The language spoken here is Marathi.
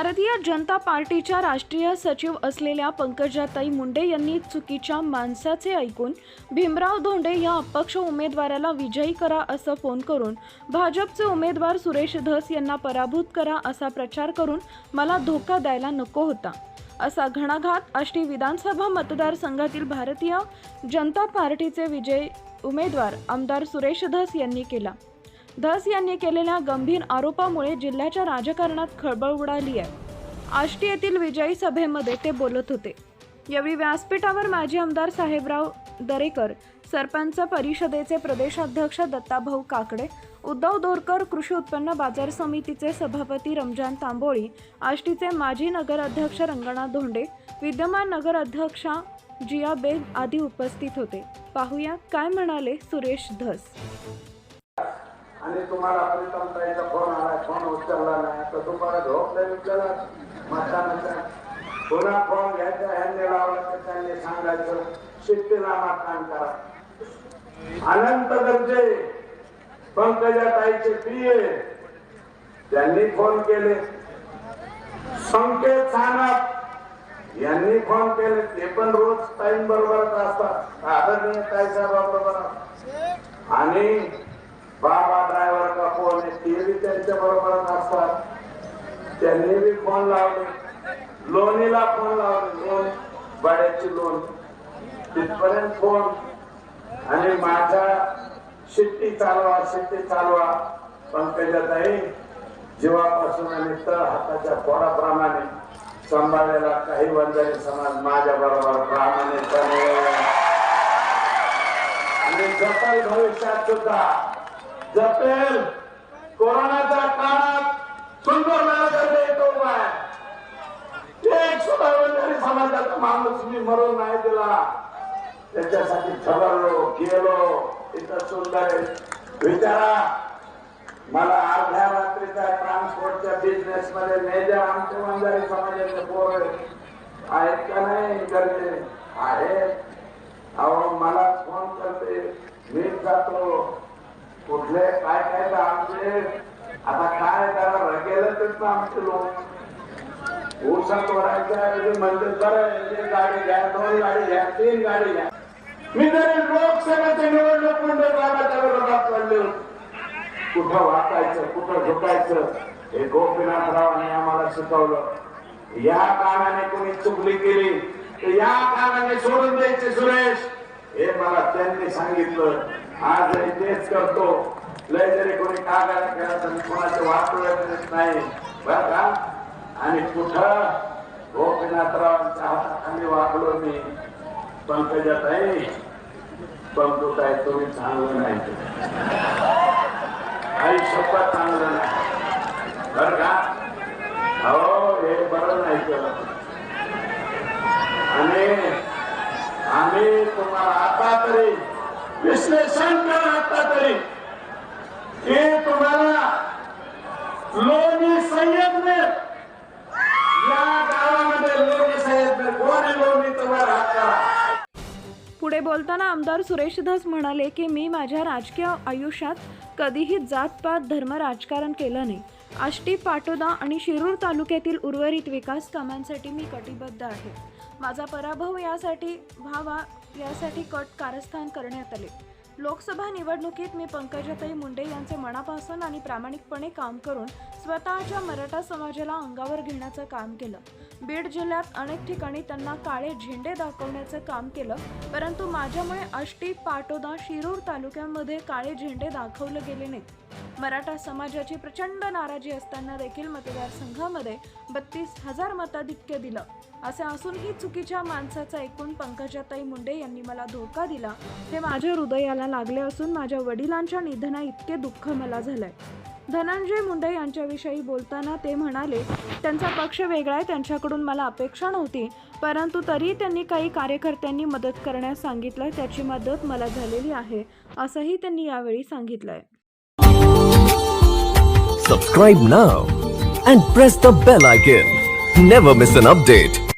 भारतीय जनता पार्टीच्या राष्ट्रीय सचिव असलेल्या पंकजाताई मुंडे यांनी चुकीच्या माणसाचे ऐकून भीमराव धोंडे या अपक्ष उमेदवाराला विजयी करा असं फोन करून भाजपचे उमेदवार सुरेश धस यांना पराभूत करा असा प्रचार करून मला धोका द्यायला नको होता. असा घणाघात आष्टी विधानसभा मतदारसंघातील भारतीय जनता पार्टीचे विजय उमेदवार आमदार सुरेश धस यांनी केला. धस यांनी केलेल्या गंभीर आरोपामुळे जिल्ह्याच्या राजकारणात खळबळ उडाली आहे. आष्टी येथील विजयी सभेमध्ये ते बोलत होते. यावेळी व्यासपीठावर माजी आमदार साहेबराव दरेकर सरपंच परिषदेचे प्रदेशाध्यक्ष दत्ताभाऊ काकडे उद्धव दोरकर कृषी उत्पन्न बाजार समितीचे सभापती रमजान तांबोळी आष्टीचे माजी नगराध्यक्ष रंगनाथ धोंडे विद्यमान नगराध्यक्षा जिया बेग आदी उपस्थित होते. पाहूया काय म्हणाले सुरेश धस. आणि तुम्हाला प्रीतमताईचा फोन आला फोन उचलला नाही. तर तुम्हाला झोप नाही उचलला मतदानाचा पुन्हा फोन घ्यायचा ह्यांनी लावला तर त्यांनी सांगायचं शिट्टीला मतदान करा. अनंत गरजे पंकजाताईचे प्रिय त्यांनी फोन केले. संकेत सानप यांनी फोन केले. ते पण रोज टाइम बरोबरच असतात. आदरणीय ताई साहेबांबरोबर आणि बाबा ड्रायव्हर का फोन आहे त्यांच्या बरोबरच असतात त्यांनी बी फोन लावले. लोणीला फोन लावले. लोन भाड्याची लोन तिथपर्यंत फोन आणि माझ्या शिट्टी चालवा शिट्टी चालवा. पंकजाताई जीवापासून आणि तळ हाताच्या पोराप्रमाणे सांभाळलेला काही वंजारी समाज माझ्या बरोबर प्रामाणिकपणे. आणि जपेल भविष्यात सुद्धा जपेल कोरोनाच्या काळात सुंदर मार्ग येतो उपाय एक सुद्धा वंजारी समाजाचा माणूस मी मरून नाही दिला त्याच्यासाठी झगडलो गेलो. इथं सुंदर विचारा मला अर्ध्या रात्रीचा ट्रान्सपोर्टच्या बिझनेस मध्ये मेजर आमचे वंजारी समाजाचे पोर आहेत. का नाही? गरजे आहेत. अहो मला फोन करते. मी जातो. कुठले काय काय तर आमचे? आता काय करा गेलं आमचे लोक? ऊसात वरायच्या ऐवजी मंदिर करा गाडी घ्या दोन गाडी घ्या तीन गाडी घ्या. मी जरी लोकसभेचे निवडणूक मंडळ गावाच्या विरोधात पडले कुठं वाकायचं कुठं झुकायचं? हे गोपीनाथरावांनी आम्हाला शिकवलं. या कामाने कोणी चुकली केली तर या कामाने सोडून द्यायचे सुरेश. हे मला त्यांनी सांगितलं. आज तेच करतो लय जरी कोणी कागायला केला तर मी कोणाचे वाटोळे करीत नाही. बरं का? आणि कुठं? गोपीनाथरावांच्या हाताखाली वागलो मी. पंकजाताई पंकजाताई तुम्ही चांगलं नाही. आयुष्यभर चांगलं नाही. बर का? हो हे बरं नाही केलं. आणि आम्ही तुम्हाला आता तरी विश्लेषण करा आता तरी. हे तुम्हाला लोणी संयमने या गावामध्ये लोणी संयमने कोणी लोणी तुम्हाला हात करा पुढे बोलताना आमदार सुरेश धस म्हणाले की मी माझ्या राजकीय आयुष्यात कधीही जातपात धर्म राजकारण केलं नाही. आष्टी पाटोदा आणि शिरूर तालुक्यातील उर्वरित विकास कामांसाठी मी कटिबद्ध आहे. माझा पराभव यासाठी व्हावा यासाठी कट कारस्थान करण्यात आले. लोकसभा निवडणुकीत मी पंकजाताई मुंडे यांचे मनापासून आणि प्रामाणिकपणे काम करून स्वतःच्या मराठा समाजाला अंगावर घेण्याचं काम केलं. बीड जिल्ह्यात अनेक ठिकाणी त्यांना काळे झेंडे दाखवण्याचं काम केलं परंतु माझ्यामुळे आष्टी पाटोदा शिरूर तालुक्यांमध्ये काळे झेंडे दाखवले गेले नाहीत. मराठा समाजाची प्रचंड नाराजी असताना देखील मतदारसंघामध्ये बत्तीस हजार मताधिक्य दिलं. असे असूनही चुकीच्या माणसाचा एकूण पंकजाताई मुंडे यांनी मला धोका दिला हे माझ्या हृदयाला लागले असून माझ्या वडिलांच्या निधना इतके दुःख मला झालंय. धनंजय मुंडे यांच्याविषयी बोलताना ते म्हणाले त्यांचा पक्ष वेगळा आहे त्यांच्याकडून मला अपेक्षा नव्हती परंतु तरी त्यांनी काही कार्यकर्त्यांनी मदत करण्यास सांगितलं त्याची मदत मला झालेली आहे असंही त्यांनी यावेळी सांगितलंय. Subscribe now and press the bell icon never miss an update